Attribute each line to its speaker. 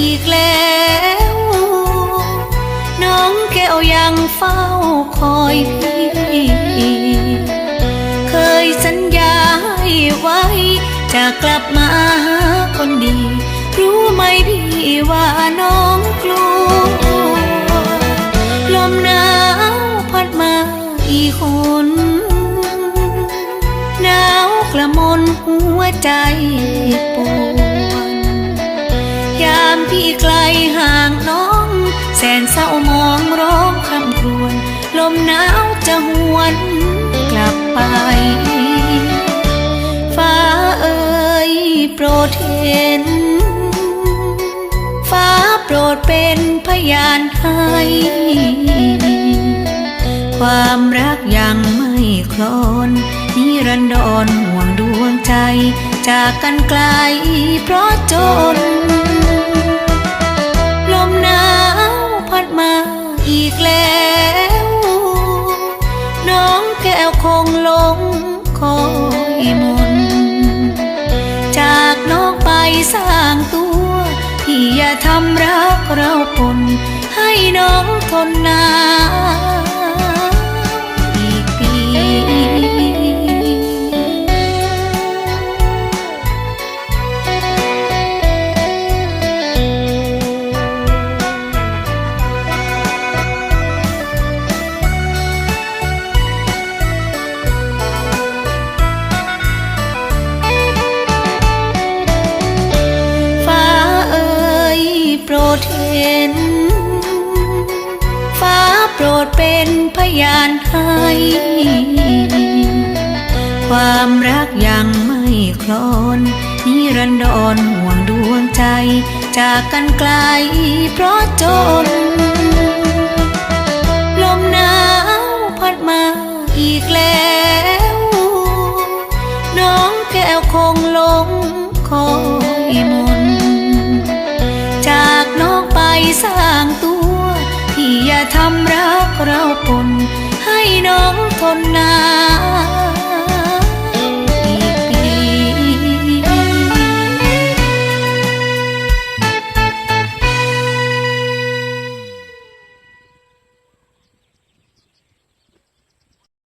Speaker 1: อีกแล้ว น้องแก้วยังเฝ้าคอยพี่ เคยสัญญาให้ไว้ จะกลับมาหาคนดี รู้ไหมพี่ว่าน้องกลัว ลมหนาวพัดมาอีกคนหนาวกระมนหัวใจปวด พี่ไกลห่างน้อง แสนเศร้ามองร้องคำครวญลมหนาวจะหวนกลับไป ฟ้าเอ่ยโปรดเห็น ฟ้าโปรดเป็นพยานให้ความรักยังไม่คลอนนิรันดรห่วงดวงใจ จากกันไกลเพราะจน กแล้ว น้องแก้วคงหลงคอยมน จากน้องไปสร้างตัวพี่อย่าทำรักเราปนให้น้องทนนาน เป็นพยานให้ความรักยังไม่คลอนนิรันดรห่วงดวงใจ จากกันไกลเพราะจน ลมหนาวพัดมาอีกแล้ว น้องแก้วคงลงคอยมน จากน้องไปสร้างตัว อย่าทำรักเราปนให้น้องทนนาน